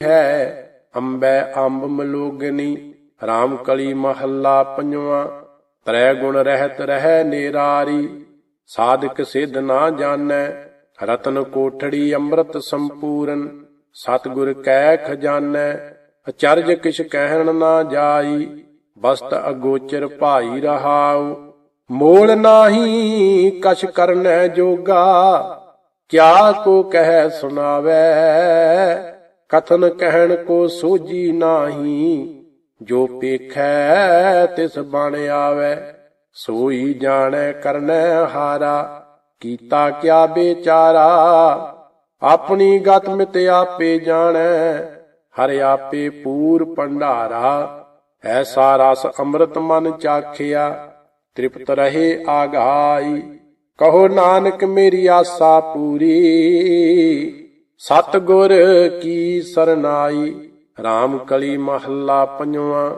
ਹੈ, ਅੰਬੈ ਅੰਬ ਮਲੋਗਨੀ RAM ਕਲੀ ਮਹੱਲਾ ਪੰਜਵਾਂ, ਤ੍ਰੈ ਗੁਣ ਰਹਿਤ ਰਹਿ ਨੇਰਾਰੀ, ਸਾਧਕ ਸਿਧ ਨਾ ਜਾਣੈ, ਰਤਨ ਕੋਠੜੀ ਅੰਮ੍ਰਿਤ ਸੰਪੂਰਨ, ਸਤਿਗੁਰ ਕੈ ਖਜ਼ਾਨੈ, ਅਚਰਜ ਕਿਛ ਕਹਿਣ ਨਾ ਜਾਈ, ਬਸਤ ਅਗੋਚਰ ਭਾਈ ਰਹਾਉ, ਮੋਲ ਨਾਹੀ ਕਛ ਕਰਨੈ ਜੋਗਾ, ਕਿਆ ਕੋ ਕਹਿ ਸੁਣਾਵੈ ਕਥਨ ਕਹਿਣ ਕੋ ਸੋਜੀ ਨਾਹੀ, ਜੋ ਪੇਖੈ ਤਿਸ ਬਣ ਆਵੈ, ਸੋਈ ਜਾਣੈ ਕਰਨੈ ਹਾਰਾ, ਕੀਤਾ ਕਿਆ ਬੇਚਾਰਾ, ਆਪਣੀ ਗਤ ਮਿਤ ਆਪੇ ਜਾਣੈ, ਹਰ ਆਪੇ ਪੂਰ ਭੰਡਾਰਾ, ਐਸਾ ਰਸ ਅੰਮ੍ਰਿਤ ਮਨ ਚਾਖਿਆ, ਤ੍ਰਿਪਤ ਰਹੇ ਆਗਾਈ ਕਹੋ ਨਾਨਕ ਮੇਰੀ ਆਸਾ ਪੂਰੀ। ਸਤਗੁਰ ਕੀ ਸਰਨਾਈ RAM ਕਲੀ ਮਹੱਲਾ ਪੰਜਵਾਂ,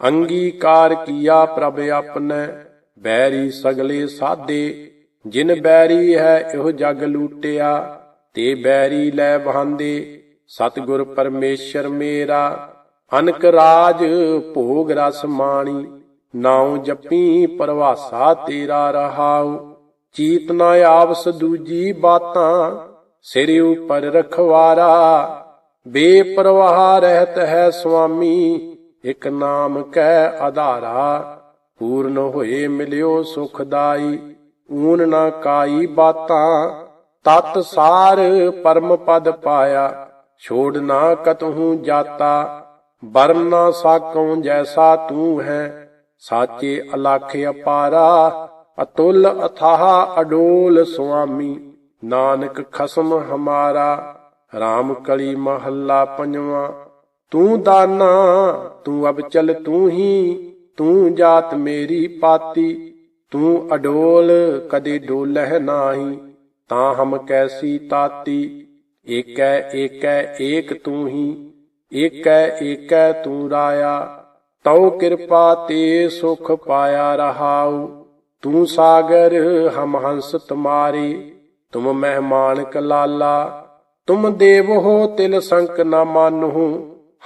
ਅੰਗੀਕਾਰ ਕੀਆ ਪ੍ਰਭ ਆਪਣੈ ਬੈਰੀ ਸਗਲੇ ਸਾਦੇ, ਜਿਨ ਬੈਰੀ ਹੈ ਇਹੋ ਜਗ ਲੂਟਿਆ, ਤੇ ਬੈਰੀ ਲੈ ਬਹਾਂਦੇ ਸਤਿਗੁਰ ਪਰਮੇਸ਼ਰ ਮੇਰਾ, ਅਨਕ ਰਾਜ ਭੋਗ ਰਸ ਮਾਣੀ, ਨਾਉ ਜਪੀ ਪਰਵਾਸਾ ਤੇਰਾ ਰਹਾਉ, ਚੀਤ ਨਾ ਆਵਸ ਦੂਜੀ ਬਾਤਾਂ ਸਿਰ ਉਪਰ ਰਖਵਾਰਾ, ਬੇਪਰਵਾਹ ਰਹਿਤ ਹੈ ਸੁਆਮੀ, ਇਕ ਨਾਮ ਕੈ ਆਧਾਰਾ, ਪੂਰਨ ਹੋਏ ਮਿਲਿਓ ਸੁਖਦਾਈ, ਊਨ ਨਾ ਕਾਈ ਬਾਤਾਂ, ਤਤ ਸਾਰ ਪਰਮ ਪਦ ਪਾਇਆ, ਛੋੜ ਨਾ ਕਤਹੂ ਜਾਤਾ, ਬਰਮ ਨਾ ਸਾਕਉ ਜੈਸਾ ਤੂੰ ਹੈ, ਸਾਚੇ ਅਲਖ ਅਪਾਰਾ, ਅਤੁਲ ਅਥਾਹ ਅਡੋਲ ਸੁਆਮੀ। ਨਾਨਕ ਖਸਮ ਹਮਾਰਾ RAM ਕਲੀ ਮਹੱਲਾ ਪੰਜਵਾਂ। ਤੂੰ ਦਾਨਾ, ਤੂੰ ਅਬ ਚਲ ਤੂੰ ਹੀ, ਤੂੰ ਜਾਤ ਮੇਰੀ ਪਾਤੀ। ਤੂੰ ਅਡੋਲ, ਕਦੇ ਡੋਲਹਿ ਨਾਹੀ, ਤਾਂ ਹਮ ਕੈਸੀ ਤਾਤੀ। ਏਕੈ ਏਕੈ, ਏਕ ਤੂੰ ਹੀ, ਏਕੈ ਏਕੈ ਤੂੰ ਰਾਇਆ। ਤਉ ਕਿਰਪਾ ਤੇ ਸੁਖ ਪਾਇਆ ਰਹਾਉ। ਤੂੰ ਸਾਗਰ, ਹਮ ਹੰਸ ਤੁਮਾਰੇ। ਤੁਮ ਮਹਿਮਾਨ ਕਲਾਲਾ ਤੁਮ ਦੇਵ ਹੋ ਤਿਲ ਸੰਕ ਨਾ ਮਾਨਹੁ,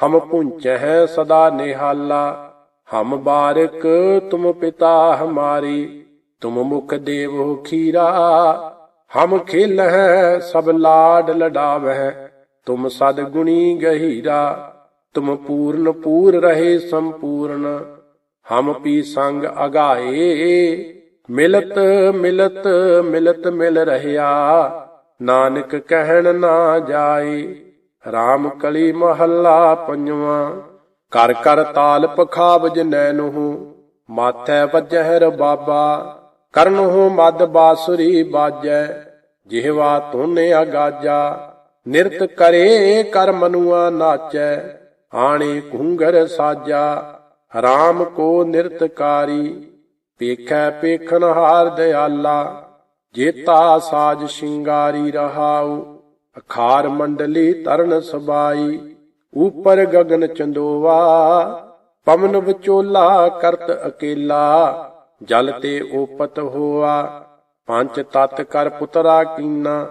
ਹਮ ਪੁੰਚਹਿ ਸਦਾ ਨਿਹਾਲਾ, ਹਮ ਬਾਰਕ ਤੁਮ ਪਿਤਾ ਹਮਾਰੀ, ਤੁਮ ਮੁਖ ਦੇਵ ਹੋ ਖੀਰਾ, ਹਮ ਖੇਲਹਿ ਸਭ ਲਾਡ ਲਡਾਵਹਿ, ਤੁਮ ਸਦ ਗੁਣੀ ਗਹੀਰਾ, ਤੁਮ ਪੂਰਨ ਪੂਰ ਰਹੇ ਸੰਪੂਰਨ, ਹਮ ਪੀ ਸੰਗ ਅਗਾਏ ਮਿਲਤ ਮਿਲਤ ਮਿਲਤ ਮਿਲ ਰਹਿਆ। ਨਾਨਕ ਕਹਿਣ ਨਾ ਜਾਏ RAM ਕਲੀ ਮਹੱਲਾ ਪੰਜਵਾਂ। ਕਰ ਕਰ ਤਾਲ ਪਖਾਵਜ ਨੈਨਹੁ, ਮਾਥੈ ਵਜਹਿ ਬਾਬਾ। ਕਰਨਹੁ ਮਦ ਬਾਸੁਰੀ ਬਾਜੈ, ਜਿਹਵਾ ਤੋਨੇ ਅਗਾਜਾ। ਨਿਰਤ ਕਰੇ ਕਰ ਮਨੁਆ ਨਾਚੈ, ਆਣੇ ਘੁੰਗਰ ਸਾਜਾ। RAM ਕੋ ਨਿਰਤਕਾਰੀ ਪੇਖੈ ਪੇਖਨ ਹਾਰ ਦਿਆਲਾ, ਜੇਤਾ ਸਾਜ ਸ਼ਿੰਗਾਰੀ ਰਹਾਉ, ਅਖਾਰ ਮੰਡਲੀ ਤਰਨ ਸਬਾਈ, ਉਪਰ ਗਗਨ ਚੰਦੋਵਾ, ਪਵਨ ਵਿਚੋਲਾ ਕਰਤ ਅਕੇਲਾ, ਜਲ ਤੇ ਓਪਤ ਹੋਆ, ਪੰਜ ਤਤ ਕਰ ਪੁਤਰਾ ਕੀਨਾ,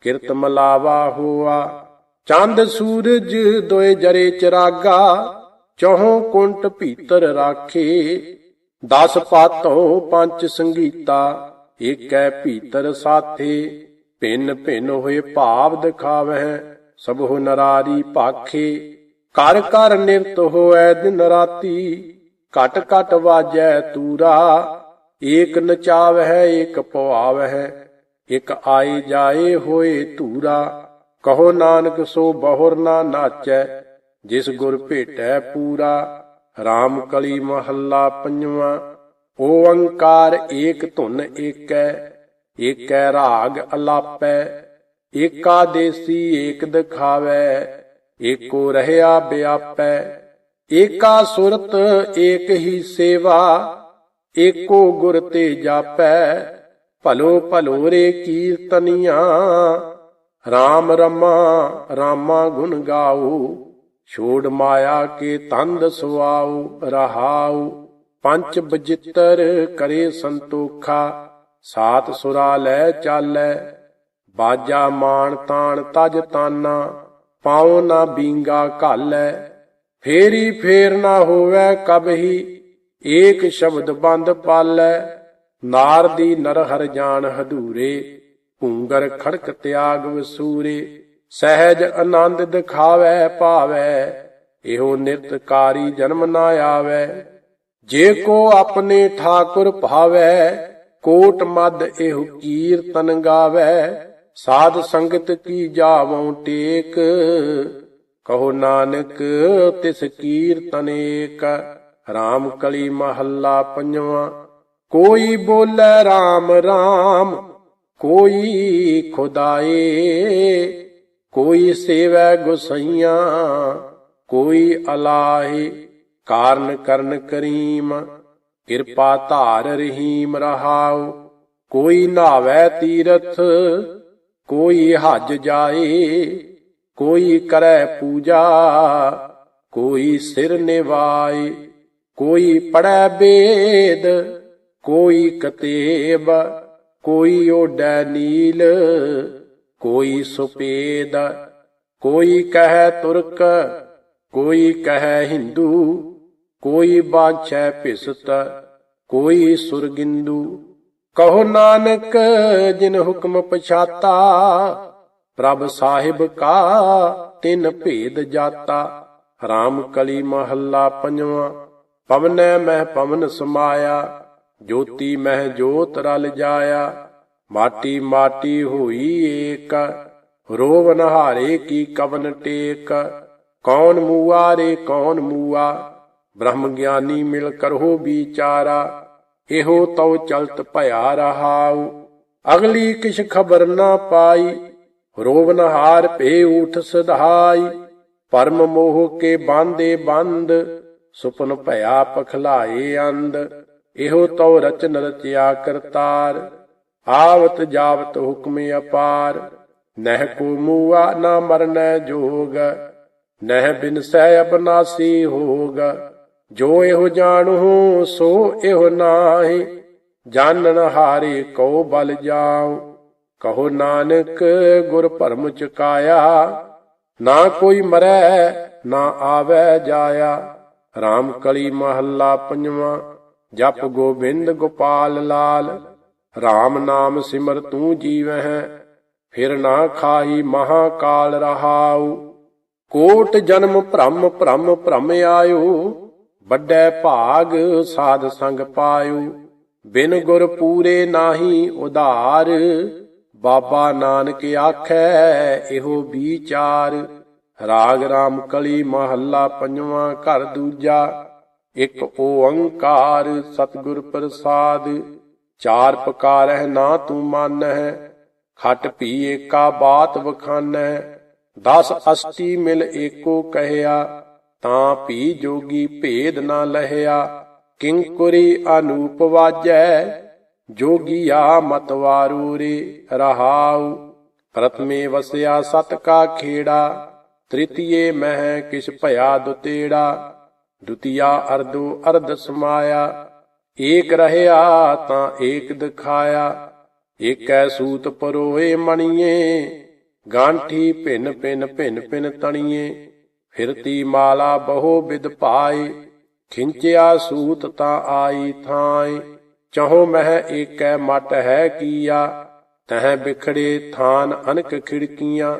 ਕਿਰਤ ਮਲਾਵਾ ਹੋਆ। ਚੰਦ ਸੂਰਜ ਦੋਏ ਜਰੇ ਚਰਾਗਾ, ਚੌਹੋਂ ਕੁੰਟ ਭੀਤਰ ਰਾਖੇ ਦਸ ਪਾਤੋਂ ਪੰਜ ਸੰਗੀਤਾ, ਏਕੈ ਭੀਤਰ ਸਾਥੇ, ਭਿੰਨ ਭਿੰਨ ਹੋਏ ਭਾਵ ਦਿਖਾਵਹਿ, ਸਭੋ ਨਰਾਰੀ ਭਾਖੇ, ਕਰ ਕਰ ਨਿਰਤ ਹੋਐ ਦਿਨ ਰਾਤੀ, ਘਟ ਘਟ ਵਾਜੈ ਤੂਰਾ, ਏਕ ਨਚਾਵਹਿ ਏਕ ਪਵਾਵਹਿ, ਇਕ ਆਏ ਜਾਏ ਹੋਏ ਧੂਰਾ, ਕਹੋ ਨਾਨਕ ਸੋ ਬਹੁਰ ਨਾ ਨਾਚੈ, ਜਿਸ ਗੁਰ ਭੇਟੈ ਪੂਰਾ। RAM ਕਲੀ ਮਹੱਲਾ ਪੰਜਵਾਂ, ਓੰਕਾਰ ਏਕ ਧੁਨ ਏਕੈ ਏਕੈ ਰਾਗ ਅਲਾਪੈ, ਏਕਾ ਦੇਸੀ ਏਕ ਦਿਖਾਵੈ, ਏਕੋ ਰਹਿਆ ਬਿਆਪੈ, ਏਕਾ ਸੁਰਤ ਏਕ ਹੀ ਸੇਵਾ, ਏਕੋ ਗੁਰ ਤੇ ਜਾਪੈ, ਭਲੋ ਭਲੋ ਰੇ ਕੀਰਤਨੀਆਂ RAM ਰਮਾ ਰਾਮਾ ਗੁਣ ਗਾਓ ਛੋੜ ਮਾਇਆ ਕੇ ਤੰਦ ਸੁਆਉ ਰਹਾਉ, ਪੰਚ ਬਜਿੱਤਰ ਕਰੇ ਸੰਤੋਖਾ, ਸਾਤ ਸੁਰਾ ਲੈ ਚਾਲੈ, ਬਾਜਾ ਮਾਨ ਤਾਣ ਤਜ ਤਾਨਾ, ਪਾਉ ਨਾ ਬੀਂਗਾ ਘਾਲੈ। ਫੇਰੀ ਫੇਰ ਨਾ ਹੋਵੇ ਕਬਹੀ ਏਕ ਸ਼ਬਦ ਬੰਦ ਪਾਲੈ। ਨਾਰ ਦੀ ਨਰ ਹਰ ਜਾਣ ਹਧੂਰੇ, ਭੂੰਗਰ ਖੜਕ ਤਿਆਗ ਵਸੂਰੇ। ਸਹਿਜ ਆਨੰਦ ਦਿਖਾਵੈ ਪਾਵੈ ਇਹੋ ਨਿਰਤਕਾਰੀ ਜਨਮ ਨਾ ਆਵੈ। ਜੇ ਕੋ ਆਪਣੇ ਠਾਕੁਰ ਭਾਵੈ, ਕੋਟ ਮਦ ਇਹੋ ਕੀਰਤਨ ਗਾਵੈ। ਸਾਧ ਸੰਗਤ ਕੀ ਜਾਵਉ ਟੇਕ, ਕਹੋ ਨਾਨਕ ਤਿਸ ਕੀਰਤਨ ਏਕ। ਰਾਮ ਕਲੀ ਮਹੱਲਾ ਪੰਜਵਾਂ, ਕੋਈ ਬੋਲੇ RAM RAM ਕੋਈ ਖੁਦਾਏ। ਕੋਈ ਸੇਵੈ ਗੁਸਈਆਂ, ਕੋਈ ਅਲਾਹੇ, ਕਾਰਨ ਕਰਨ ਕਰੀਮ। ਕਿਰਪਾ ਧਾਰ ਰਹੀਮ ਰਹਾਉ, ਕੋਈ ਨਾਵੇ ਤੀਰਥ, ਕੋਈ ਹਜ ਜਾਏ, ਕੋਈ ਕਰੈ ਪੂਜਾ, ਕੋਈ ਸਿਰ ਨਿਵਾਏ, ਕੋਈ ਪੜੈ ਬੇਦ, ਕੋਈ ਕਤੇਬ, ਕੋਈ ਓਡੈ ਨੀਲ। ਕੋਈ ਸੁਪੇਦ, ਕੋਈ ਕਹੈ ਤੁਰਕ, ਕੋਈ ਕਹੈ ਹਿੰਦੂ, ਕੋਈ ਬਾਛੈ ਭਿਸਤ, ਕੋਈ ਸੁਰਗਿੰਦੂ। ਕਹੋ ਨਾਨਕ, ਜਿਨ ਹੁਕਮ ਪਛਾਤਾ, ਪ੍ਰਭ ਸਾਹਿਬ ਕਾ ਤਿਨ ਭੇਦ ਜਾਤਾ। ਰਾਮ ਕਲੀ ਮਹੱਲਾ ਪੰਜਵਾਂ, ਪਵਨੈ ਮਹਿ ਪਵਨ ਸਮਾਇਆ, ਜੋਤੀ ਮਹਿ ਜੋਤ ਰਲ ਜਾਇਆ। ਮਾਟੀ ਮਾਟੀ ਹੋਈ ਏਕ, ਰੋਵਨ ਹਾਰੇ ਕੀ ਕਵਨ ਟੇਕ, ਕੌਣ ਮੂਆ ਰੇ ਕੌਣ ਮੂਆ, ਬ੍ਰਹਮ ਗਿਆਨੀ ਮਿਲ ਕਰੋ ਵਿਚਾਰਾ, ਇਹੋ ਤਉ ਚਲਤ ਭਇਆ ਰਹਾਉ, ਅਗਲੀ ਕਿਛ ਖਬਰ ਨਾ ਪਾਈ, ਰੋਵਨ ਹਾਰ ਭੇ ਉਠ ਸਧਾਈ, ਪਰਮ ਮੋਹ ਕੇ ਬਾਂਦੇ ਬੰਦ, ਸੁਪਨ ਭਇਆ ਪਖਲਾਏ ਅੰਧ, ਇਹੋ ਤਉ ਰਚਨ ਰਚਿਆ ਕਰਤਾਰ ਆਵਤ ਜਾਵਤ ਹੁਕਮ ਅਪਾਰ। ਨਹਿ ਕੋ ਮੂਆ ਨਾ ਮਰਨੈ ਜੋਗ। ਨਹਿ ਬਿਨਸੈ ਅਬਨਾਸੀ ਹੋਗ। ਜੋ ਇਹੋ ਜਾਣੂ, ਸੋ ਇਹੋ ਨਾਹੀ। ਜਾਣਨ ਹਾਰੇ ਕਉ ਬਲ ਜਾਉ। ਕਹੋ ਨਾਨਕ, ਗੁਰ ਭਰਮ ਚੁਕਾਇਆ। ਨਾ ਕੋਈ ਮਰੈ, ਨਾ ਆਵੈ ਜਾਇਆ। RAM ਕਲੀ ਮਹੱਲਾ ਪੰਜਵਾਂ। ਜਪ ਗੋਬਿੰਦ ਗੋਪਾਲ ਲਾਲ। RAM ਨਾਮ ਸਿਮਰ ਤੂੰ ਜੀਵਹਿ, ਫਿਰ ਨਾ ਖਾਈ ਮਹਾ ਕਾਲ ਰਹਾਉ। ਕੋਟ ਜਨਮ ਭ੍ਰਮ ਭ੍ਰਮ ਭ੍ਰਮ ਆਇਓ ਵੱਡੇ ਭਾਗ ਸਾਧ ਸੰਗ ਪਾਇਓ ਬਿਨ ਗੁਰ ਪੂਰੇ ਨਾਹੀ ਉਧਾਰ, ਬਾਬਾ ਨਾਨਕ ਆਖੈ ਇਹੋ ਵਿਚਾਰ। ਰਾਗ ਰਾਮ ਕਲੀ ਮਹੱਲਾ ਪੰਜਵਾਂ ਘਰ ਦੂਜਾ, ਇੱਕ ਓੰਕਾਰ ਸਤਿਗੁਰ ਪ੍ਰਸਾਦ। ਚਾਰ ਪਕਾਰਹਿ ਨਾ ਤੂੰ ਮਾਨਹਿ, ਖਟ ਭੀ ਏਕਾ ਬਾਤ ਵਖਾਨੈ ਦਸ ਅਸਤੀ ਮਿਲ ਏਕੋ ਕਹਿਆ, ਤਾਂ ਭੀ ਜੋਗੀ ਭੇਦ ਨਾ ਲਹਿਆ ਕਿੰਕੁਰੀ ਅਨੂਪ ਵਾਜੈ ਜੋਗੀਆ ਮਤਵਾਰੂ ਰੇ ਰਹਾਉ, ਪ੍ਰਥਮੇ ਵਸਿਆ ਸਤ ਕਾ ਖੇੜਾ, ਤ੍ਰਿਤੀਏ ਮਹਿ ਕਿਛ ਭਇਆ ਦੁਤੇੜਾ, ਦੁਤੀਆ ਅਰਧੋ ਅਰਧ ਸਮਾਇਆ ਏਕ ਰਹਿਆ ਤਾਂ ਏਕ ਦਿਖਾਇਆ, ਏਕੈ ਸੂਤ ਪਰੋਏ ਮਣੀਏ, ਗਾਂਠੀ ਭਿੰਨ ਭਿੰਨ ਭਿੰਨ ਭਿੰਨ ਤਣੀਏ, ਫਿਰਤੀ ਮਾਲਾ ਬਹੁ ਵਿਦ ਪਾਏ, ਖਿੰਚਿਆ ਸੂਤ ਤਾਂ ਆਈ ਥਾਏ, ਚਹੋ ਮਹਿ ਏਕੈ ਮਟ ਹੈ ਕੀਆ, ਤਹ ਬਿਖੜੇ ਥਾਨ ਅਨਕ ਖਿੜਕੀਆਂ,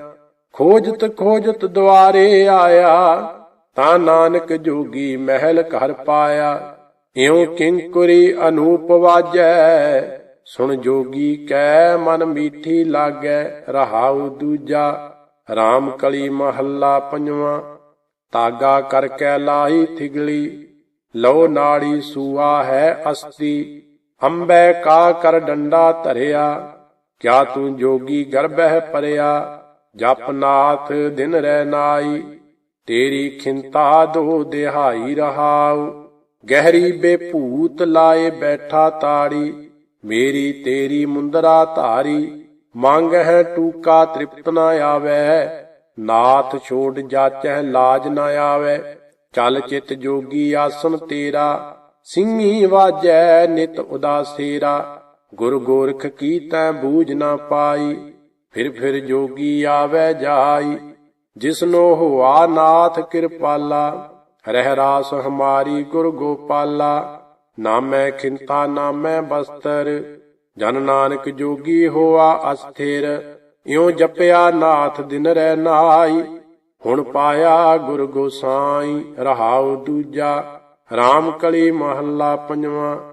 ਖੋਜਤ ਖੋਜਤ ਦੁਆਰੇ ਆਇਆ, ਤਾਂ ਨਾਨਕ ਜੋਗੀ ਮਹਿਲ ਘਰ ਪਾਇਆ। ਇਉ ਕਿੰਕੁਰੀ ਅਨੂਪ ਵਾਜੈ, ਸੁਣ ਜੋਗੀ ਕੈ ਮਨ ਮੀਠੀ ਲਾਗੈ, ਰਹਾਉ ਦੂਜਾ RAM ਕਲੀ ਮਹੱਲਾ ਪੰਜਵਾਂ, ਤਾਗਾ ਕਰ ਕੈ ਲਾਈ ਥਿਗਲੀ ਲੋ ਨਾੜੀ ਸੂਆ ਹੈ ਅਸਤੀ, ਅੰਬੈ ਕਾ ਕਰ ਡੰਡਾ ਧਰਿਆ, ਕਿਆ ਤੂੰ ਜੋਗੀ ਗਰਭਹਿ ਪਰਿਆ, ਜਪ ਨਾਥ ਦਿਨ ਰਹਿ ਨਾਈ, ਤੇਰੀ ਖਿੰਤਾ ਦੋ ਦਿਹਾਈ ਰਹਾਉ। ਗਹਿਰੀ ਬੇਭੂਤ ਲਾਏ ਬੈਠਾ ਤਾੜੀ, ਮੇਰੀ ਤੇਰੀ ਮੁੰਦਰਾ ਧਾਰੀ, ਮੰਗ ਹੈ ਟੂਕਾ ਤ੍ਰਿਪਤ ਨਾ ਆਵੈ, ਨਾਥ ਛੋੜ ਜਾਚੈ ਲਾਜ ਨਾ ਆਵੈ, ਚਲ ਚਿਤ ਜੋਗੀ ਆਸਨ ਤੇਰਾ ਸਿੰਘੀ ਵਾਜੈ ਨਿਤ ਉਦਾਸੇਰਾ, ਗੁਰ ਗੋਰਖ ਕੀ ਤੈ ਬੂਝ ਨਾ ਪਾਈ, ਫਿਰ ਫਿਰ ਜੋਗੀ ਆਵੈ ਜਾਈ, ਜਿਸਨੋ ਹੋਆ ਨਾਥ ਕਿਰਪਾਲਾ ਰਹਿ ਰਾਸ ਹਮਾਰੀ ਗੁਰ ਗੋਪਾਲਾ, ਨਾਮੈ ਖਿੰਤਾ, ਨਾਮੈ ਬਸਤਰ, ਜਨ ਨਾਨਕ ਜੋਗੀ ਹੋਆ ਅਸਥਿਰ, ਇਉ ਜਪਿਆ ਨਾਥ ਦਿਨ ਰਹਿ ਨਾਈ ਹੁਣ ਪਾਇਆ ਗੁਰ ਗੋਸਾਈ, ਰਹਾਉ ਦੂਜਾ RAM ਕਲੀ ਮਹੱਲਾ ਪੰਜਵਾਂ।